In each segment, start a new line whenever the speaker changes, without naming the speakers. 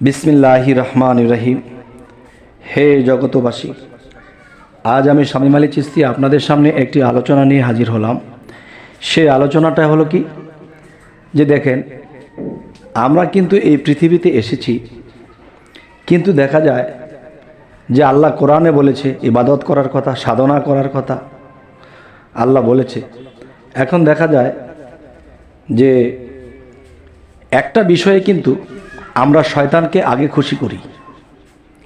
বিসমিল্লাহি রহমান রহিম। হে জগতবাসী আজ আমি স্বামী মালিক চিস্তি আপনাদের সামনে একটি আলোচনা নিয়ে হাজির হলাম। সেই আলোচনাটা হলো কি? যে দেখেন, আমরা কিন্তু এই পৃথিবীতে এসেছি, কিন্তু দেখা যায় যে আল্লাহ কোরআনে বলেছে, ইবাদত করার কথা, সাধনা করার কথা আল্লাহ বলেছে। এখন দেখা যায় যে একটা বিষয়ে কিন্তু আমরা শয়তানকে আগে খুশি করি,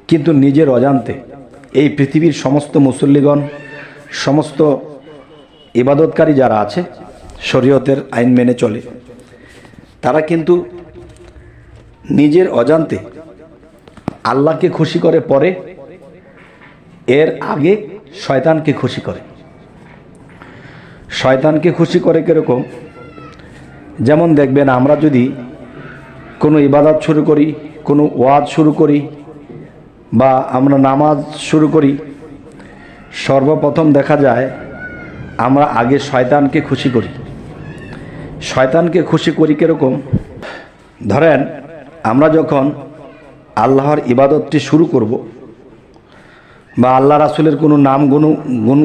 কিন্তু নিজের অজান্তে এই পৃথিবীর সমস্ত মুসল্লিগণ, সমস্ত ইবাদতকারী যারা আছে, শরীয়তের আইন মেনে চলে। তারা কিন্তু নিজের অজান্তে আল্লাহকে খুশি করে পরে, এর আগে শয়তানকে খুশি করে। শয়তানকে খুশি করে কীরকম? যেমন দেখবেন আমরা যদি কোনো ইবাদত শুরু করি, কোনো ওয়াজ শুরু করি বা আমরা নামাজ শুরু করি, সর্বপ্রথম দেখা যায় আমরা আগে শয়তানকে খুশি করি। শয়তানকে খুশি করি কীরকম? ধরেন আমরা যখন আল্লাহর ইবাদতটি শুরু করব বা আল্লাহ রাসুলের কোনো নাম গুণ গুণ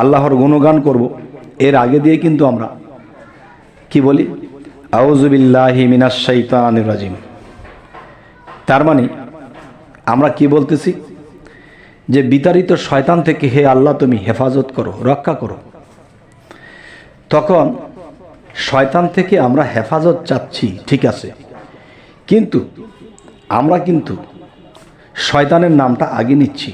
আল্লাহর গুণগান করব, এর আগে দিয়ে কিন্তু আমরা কি বলি? আউজুবিল্লাহি মিনাস শাইতানির রাজিম। তার মানে আমরা কি বলতেছি? যে বিতাড়িত শয়তান থেকে হে আল্লাহ, তুমি হেফাজত করো, রক্ষা করো। তখন শয়তান থেকে আমরা হেফাজত চাচ্ছি, ঠিক আছে। কিন্তু আমরা কিন্তু শয়তানের নামটা আগে নিচ্ছি।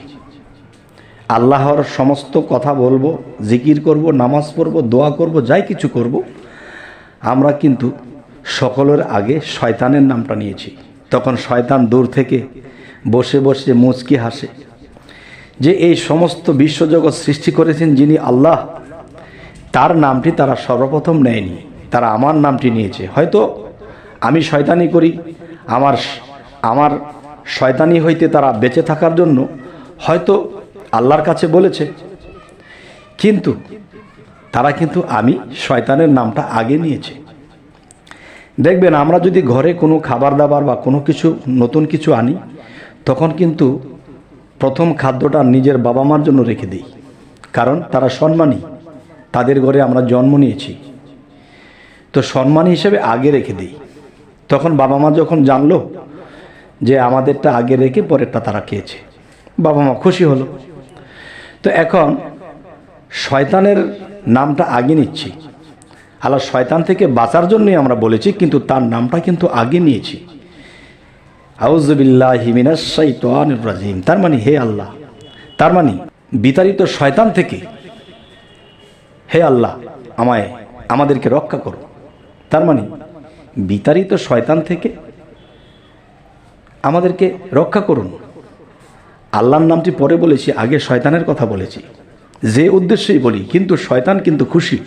আল্লাহর সমস্ত কথা বলব, জিকির করব, নামাজ পড়ব, দোয়া করব, যাই কিছু করব আমরা কিন্তু সকলের আগে শয়তানের নামটা নিয়েছি। তখন শয়তান দূর থেকে বসে বসে মুচকি হাসে। যে এই সমস্ত বিশ্বজগৎ সৃষ্টি করেছেন যিনি আল্লাহ, তার নামটি তারা সর্বপ্রথম নেয়নি। তারা আমার নামটি নিয়েছে। হয়তো আমি শয়তানি করি, আমার আমার শয়তানি হইতে তারা বেঁচে থাকার জন্য হয়তো আল্লাহর কাছে বলেছে। কিন্তু তারা কিন্তু আমি শয়তানের নামটা আগে নিয়েছে। দেখবেন, আমরা যদি ঘরে কোনো খাবার দাবার বা কোনো কিছু, নতুন কিছু আনি, তখন কিন্তু প্রথম খাদ্যটা নিজের বাবা মার জন্য রেখে দিই। কারণ তারা সম্মানী, তাদের ঘরে আমরা জন্ম নিয়েছি। তো সম্মানী হিসেবে আগে রেখে দিই। তখন বাবা মা যখন জানলো যে আমাদেরটা আগে রেখে পরেরটা তারা খেয়েছে, বাবা মা খুশি হলো। তো এখন শয়তানের নামটা আগে নিচ্ছি। আল্লাহ শয়তান থেকে বাঁচার জন্যই আমরা বলেছি, কিন্তু তার নামটা কিন্তু আগে নিয়েছি। আউজবিল্লাহ রাজিম। তার মানে হে আল্লাহ, তার মানে বিতাড়িত শয়তান থেকে হে আল্লাহ, আমায়, আমাদেরকে রক্ষা করো। তার মানে বিতাড়িত শয়তান থেকে আমাদেরকে রক্ষা করুন। আল্লাহর নামটি পরে বলেছি, আগে শয়তানের কথা বলেছি। যে উদ্দেশ্যেই বলি, কিন্তু শয়তান কিন্তু খুশি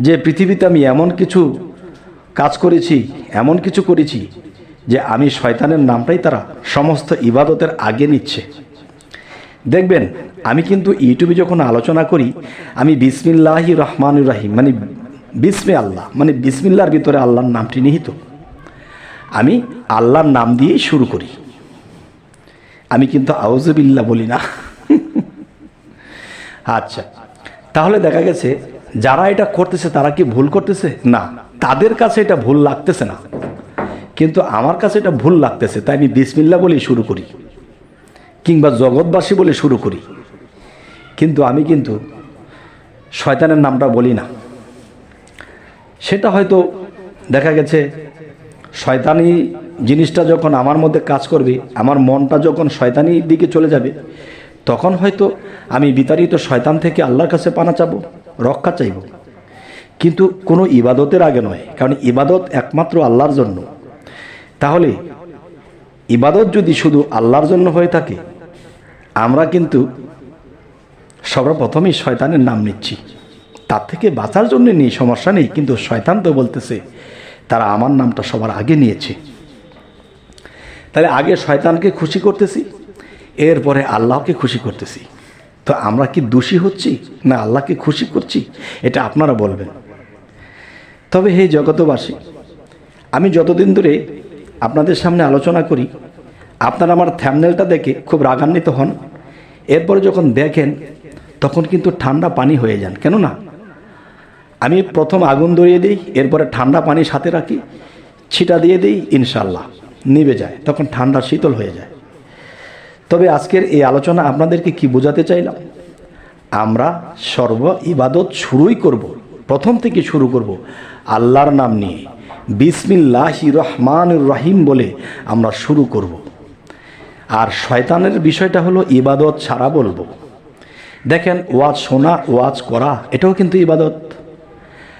যে পৃথিবীতে আমি এমন কিছু কাজ করেছি, এমন কিছু করেছি যে আমি শয়তানের নামটাই তারা সমস্ত ইবাদতের আগে নিচ্ছে। দেখবেন, আমি কিন্তু ইউটিউবে যখন আলোচনা করি, আমি বিসমিল্লাহি রহমান রাহিম মানে বিসমে আল্লাহ মানে বিসমিল্লার ভিতরে আল্লাহর নামটি নিহিত। আমি আল্লাহর নাম দিয়েই শুরু করি। আমি কিন্তু আউজবিল্লা বলি না। আচ্ছা। তাহলে দেখা গেছে, যারা এটা করতেছে, তারা কি ভুল করতেছে? না। তাদের কাছে এটা ভুল লাগতেছে না। কিন্তু আমার কাছে এটা ভুল লাগতেছে, তাই আমি বিসমিল্লা বলেই শুরু করি। কিংবা জগৎবাসী বলে শুরু করি। কিন্তু আমি কিন্তু শয়তানের নামটা বলি না। সেটা হয়তো দেখা গেছে, শয়তানি জিনিসটা যখন আমার মধ্যে কাজ করবে, আমার মনটা যখন শয়তানির দিকে চলে যাবে তখন হয়তো আমি বিতাড়িত শয়তান থেকে আল্লাহর কাছে পানা চাবো, রক্ষা চাইব। কিন্তু কোনো ইবাদতের আগে নয়, কারণ ইবাদত একমাত্র আল্লাহর জন্য। তাহলে ইবাদত যদি শুধু আল্লাহর জন্য হয়ে থাকে, আমরা কিন্তু সর্বপ্রথমেই শয়তানের নাম নিচ্ছি। তার থেকে বাঁচার জন্য নেই, সমস্যা নেই, কিন্তু শয়তান তো বলতেছে, তারা আমার নামটা সবার আগে নিয়েছে। তাহলে আগে শয়তানকে খুশি করতেছি এরপরে আল্লাহকে খুশি করতেছি। তো আমরা কি দোষী হচ্ছি? না, আল্লাহকে খুশি করছি? এটা আপনারা বলবেন। তবে হে জগতবাসী আমি যতদিন ধরে আপনাদের সামনে আলোচনা করি, আপনারা আমার থ্যামনেলটা দেখে খুব রাগান্বিত হন। এরপরে যখন দেখেন, তখন কিন্তু ঠান্ডা পানি হয়ে যান। কেন না আমি প্রথম আগুন ধরিয়ে দিই, এরপরে ঠান্ডা পানি সাথে রাখি, ছিটা দিয়ে দিই ইনশাল্লাহ নিভে যায়। তখন ঠান্ডা শীতল হয়ে যায়। তবে আজকের এই আলোচনা আপনাদেরকে কি বোঝাতে চাইলাম আমরা সর্ব ইবাদত শুরুই করব। প্রথম থেকে শুরু করব আল্লাহর নাম নিয়ে বিসমিল্লাহি রহমান রহিম বলে আমরা শুরু করব। আর শয়তানের বিষয়টা হলো ইবাদত ছাড়া বলব দেখেন, ওয়াজ শোনা, ওয়াজ করা, এটাও কিন্তু ইবাদত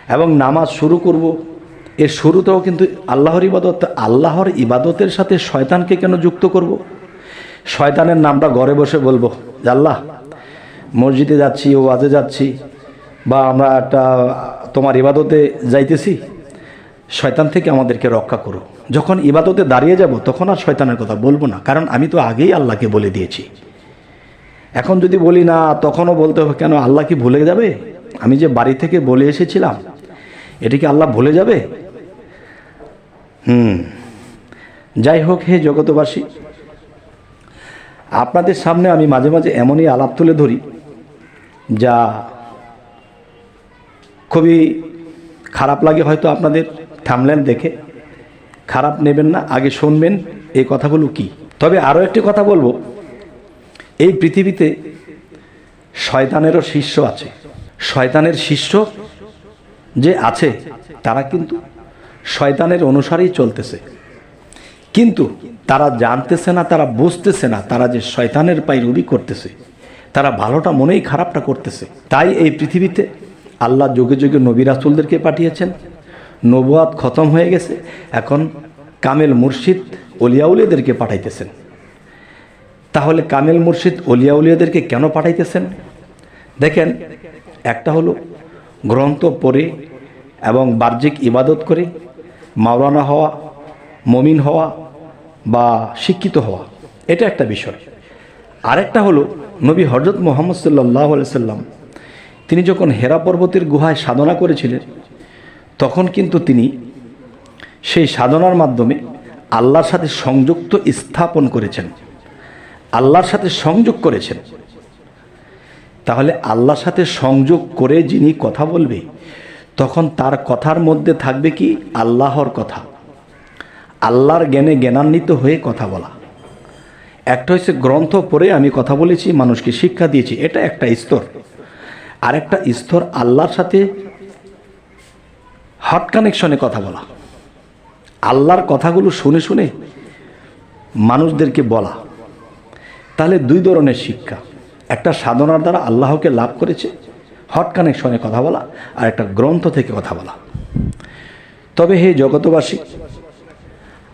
এবং নামাজ শুরু করব, এর শুরুতেও কিন্তু আল্লাহর ইবাদত, আল্লাহর ইবাদতের সাথে শয়তানকে কেন যুক্ত করব। শয়তানের নামটা ঘরে বসে বলব আল্লাহ, মসজিদে যাচ্ছি ও ওয়াজে যাচ্ছি, বা আমরা একটা, তোমার ইবাদতে যাইতেছি, শয়তান থেকে আমাদেরকে রক্ষা করো। যখন ইবাদতে দাঁড়িয়ে যাব, তখন আর শয়তানের কথা বলব না, কারণ আমি তো আগেই আল্লাহকে বলে দিয়েছি। এখন যদি বলি না, তখনও বলতে হবে, কেন আল্লাহ কি ভুলে যাবে? আমি যে বাড়ি থেকে বলে এসেছিলাম, এটি কি আল্লাহ ভুলে যাবে? হুম। যাই হোক, হে জগতবাসী আপনাদের সামনে আমি মাঝে মাঝে এমনই আলাপ তুলে ধরি, যা খুবই খারাপ লাগে হয়তো আপনাদের থামলেন দেখে। খারাপ নেবেন না, আগে শুনবেন এই কথাগুলো কি। তবে আরও একটি কথা বলব, এই পৃথিবীতে শয়তানেরও শিষ্য আছে। শয়তানের শিষ্য যে আছে, তারা কিন্তু শয়তানের অনুসারেই চলতেছে। কিন্তু তারা জানতেছে না, তারা বুঝতেছে না, তারা যে শয়তানের পাইরুবি করতেছে, তারা ভালোটা মনেই খারাপটা করতেছে। তাই এই পৃথিবীতে আল্লাহ যুগে যুগে নবী রাসুলদেরকে পাঠিয়েছেন। নবুয়াত খতম হয়ে গেছে, এখন কামেল মুর্শিদ অলিয়াউলিয়াদেরকে পাঠাইতেছেন। তাহলে কামেল মুর্শিদ অলিয়াউলিয়াদেরকে কেন পাঠাইতেছেন? দেখেন, একটা হলো গ্রন্থ পড়ে এবং বাহ্যিক ইবাদত করে, মাওলানা হওয়া, মমিন হওয়া বা শিক্ষিত হওয়া। এটা একটা বিষয়। আরেকটা হলো নবী হজরত মোহাম্মদ সাল্লাহ সাল্লাম, তিনি যখন হেরা পর্বতের গুহায় সাধনা করেছিলেন, তখন কিন্তু তিনি সেই সাধনার মাধ্যমে আল্লাহর সাথে সংযুক্ত স্থাপন করেছেন। আল্লাহর সাথে সংযোগ করেছেন। তাহলে আল্লাহর সাথে সংযোগ করে যিনি কথা বলবে, তখন তার কথার মধ্যে থাকবে কি? আল্লাহর কথা। আল্লাহর জ্ঞানে জ্ঞানান্বিত হয়ে কথা বলা। একটা হচ্ছে গ্রন্থ পড়ে আমি কথা বলেছি, মানুষকে শিক্ষা দিয়েছি, এটা একটা স্তর। আর একটা স্তর আল্লাহর সাথে হট কানেকশনে কথা বলা। আল্লাহর কথাগুলো শুনে শুনে মানুষদেরকে বলা। তাহলে দুই ধরনের শিক্ষা। একটা সাধনার দ্বারা আল্লাহকে লাভ করেছে, হট কানেকশনে কথা বলা, আর একটা গ্রন্থ থেকে কথা বলা। তবে হে জগতবাসী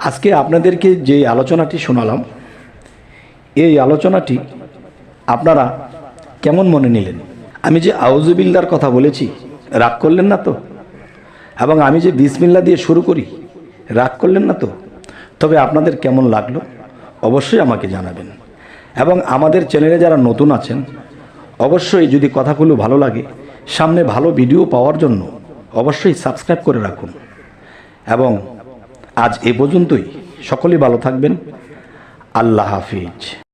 আজকে আপনাদেরকে যে আলোচনাটি শোনালাম, এই আলোচনাটি আপনারা কেমন মনে নিলেন? আমি যে আউজুবিল্লার কথা বলেছি, রাগ করলেন না তো? এবং আমি যে বিসমিল্লা দিয়ে শুরু করি, রাগ করলেন না তো? তবে আপনাদের কেমন লাগল? অবশ্যই আমাকে জানাবেন। এবং আমাদের চ্যানেলে যারা নতুন আছেন, অবশ্যই যদি কথাগুলো ভালো লাগে, সামনে ভালো ভিডিও পাওয়ার জন্য অবশ্যই সাবস্ক্রাইব করে রাখুন। এবং আজ এ পর্যন্তই। সকলেই ভালো থাকবেন। আল্লাহ হাফিজ।